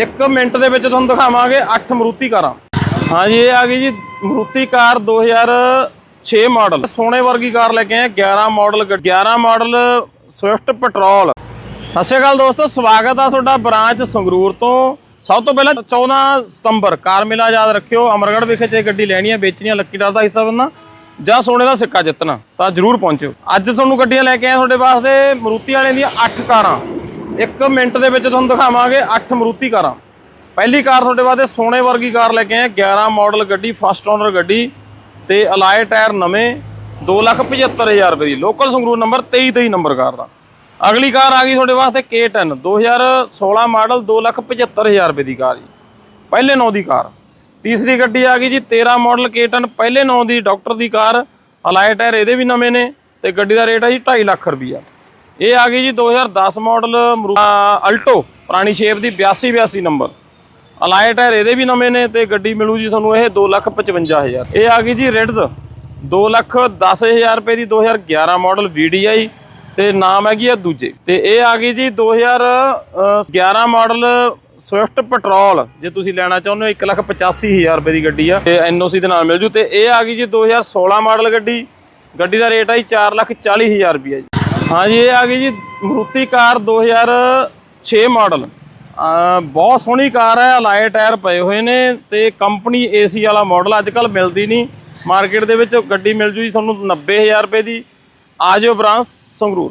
ਇੱਕ ਮਿੰਟ ਦੇ ਵਿੱਚ ਤੁਹਾਨੂੰ ਦਿਖਾਵਾਂਗੇ 8 ਮਰੂਤੀ ਕਾਰਾਂ ਹਾਂਜੀ, ਇਹ ਆ ਗਈ ਜੀ ਮਰੂਤੀ ਕਾਰ 2006 ਮਾਡਲ। ਸੋਨੇ ਵਰਗੀ ਕਾਰ ਲੈ ਕੇ ਆਏ 11 ਮਾਡਲ 11 ਮਾਡਲ ਸਵਿਫਟ ਪੈਟਰੋਲ। ਸਤਿ ਸ਼੍ਰੀ ਅਕਾਲ ਦੋਸਤੋ, ਸਵਾਗਤ ਆ ਤੁਹਾਡਾ ਬ੍ਰਾਂਚ ਸੰਗਰੂਰ ਤੋਂ। ਸਭ ਤੋਂ ਪਹਿਲਾਂ 14 ਸਤੰਬਰ, ਕਾਰ ਮੇਲਾ ਯਾਦ ਰੱਖਿਓ, ਅਮਰਗੜ੍ਹ ਵਿਖੇ ਜੇ ਗੱਡੀ ਲੈਣੀ ਹੈ ਵੇਚਣੀ ਹੈ ਲੱਕੀ ਡਰ ਦਾ ਹਿੱਸਾ ਬੰਨਾ ਜਾਂ ਸੋਨੇ ਦਾ ਸਿੱਕਾ ਜਿੱਤਣਾ, ਤਾਂ ਜਰੂਰ ਪਹੁੰਚਿਓ। ਅੱਜ ਤੁਹਾਨੂੰ ਗੱਡੀਆਂ ਲੈ ਕੇ ਆਏ ਤੁਹਾਡੇ ਵਾਸਤੇ ਮਰੂਤੀ ਵਾਲਿਆਂ ਦੀਆਂ 8 ਕਾਰਾਂ। ਇੱਕ ਮਿੰਟ ਦੇ ਵਿੱਚ ਤੁਹਾਨੂੰ ਦਿਖਾਵਾਂਗੇ 8 ਮਰੂਤੀ ਕਾਰਾਂ। ਪਹਿਲੀ ਕਾਰ ਤੁਹਾਡੇ ਵਾਸਤੇ ਸੋਨੇ ਵਰਗੀ ਕਾਰ ਲੈ ਕੇ ਆਏ 11 ਮਾਡਲ ਗੱਡੀ, ਫਸਟ ਓਨਰ ਗੱਡੀ ਤੇ ਅਲਾਏ ਟਾਇਰ ਨਵੇਂ 275000 ਰੁਪਏ ਦੀ। Local Sangrur number 23 23 number car ਦਾ। ਅਗਲੀ ਕਾਰ ਆ ਗਈ ਤੁਹਾਡੇ ਵਾਸਤੇ K10 2016 ਮਾਡਲ 275000 ਰੁਪਏ ਦੀ ਕਾਰ ਜੀ। ਪਹਿਲੇ ਨੌ ਦੀ ਕਾਰ। ਤੀਸਰੀ ਗੱਡੀ ਆ ਗਈ ਜੀ 13 ਮਾਡਲ K10, ਪਹਿਲੇ ਨੌ ਦੀ ਡਾਕਟਰ ਦੀ ਕਾਰ। ਅਲਾਏ ਟਾਇਰ ਇਹਦੇ ਵੀ ਨਵੇਂ ਨੇ ਤੇ ਗੱਡੀ ਦਾ ਰੇਟ ਆ ਜੀ 2.5 ਲੱਖ ਰੁਪਈਆ। ਇਹ ਆ ਗਈ ਜੀ 2010 ਮਾਡਲ ਅਲਟੋ, ਪੁਰਾਣੀ ਸ਼ੇਪ ਦੀ 82 82 ਨੰਬਰ। ਅਲਾਇ ਟਾਇਰ ਇਹਦੇ ਵੀ ਨਵੇਂ ਨੇ ਤੇ ਗੱਡੀ ਮਿਲੂ ਜੀ ਤੁਹਾਨੂੰ ਇਹ 255000 ਇਹ ਆ ਗਈ ਜੀ ਰਿਡਜ਼ 210000 ਰੁਪਏ ਦੀ 2011 ਮਾਡਲ VDI ਤੇ ਨਾਮ ਹੈਗੀ ਆ ਦੂਜੇ। ਤੇ ਇਹ ਆ ਗਈ ਜੀ 2011 ਮਾਡਲ ਸਵਿਫਟ ਪੈਟਰੋਲ, ਜੇ ਤੁਸੀਂ ਲੈਣਾ ਚਾਹੁੰਦੇ ਹੋ 185000 ਰੁਪਏ ਦੀ ਗੱਡੀ ਆ, ਤੇ NOC ਦੇ ਨਾਲ ਮਿਲ ਜੂ। ਤੇ ਇਹ ਆ ਗਈ ਜੀ 2016 ਮਾਡਲ ਗੱਡੀ ਗੱਡੀ ਦਾ ਰੇਟ ਆ ਜੀ 440000 ਰੁਪਏ ਜੀ। ਹਾਂਜੀ, ਇਹ ਆ ਗਈ ਜੀ ਮਰੂਤੀ ਕਾਰ 2006 ਮਾਡਲ। ਬਹੁਤ ਸੋਹਣੀ ਕਾਰ ਹੈ, ਅਲਾਏ ਟਾਇਰ ਪਏ ਹੋਏ ਨੇ ਤੇ ਕੰਪਨੀ ਏਸੀ ਵਾਲਾ ਮਾਡਲ ਅੱਜ ਕੱਲ ਮਿਲਦੀ ਨਹੀਂ। ਮਾਰਕੀਟ ਦੇ ਵਿੱਚ ਗੱਡੀ ਮਿਲ ਜੂ ਜੀ ਤੁਹਾਨੂੰ 90000 ਰੁਪਏ ਦੀ। ਆਜੋ ਬ੍ਰਾਂਚ ਸੰਗਰੂਰ।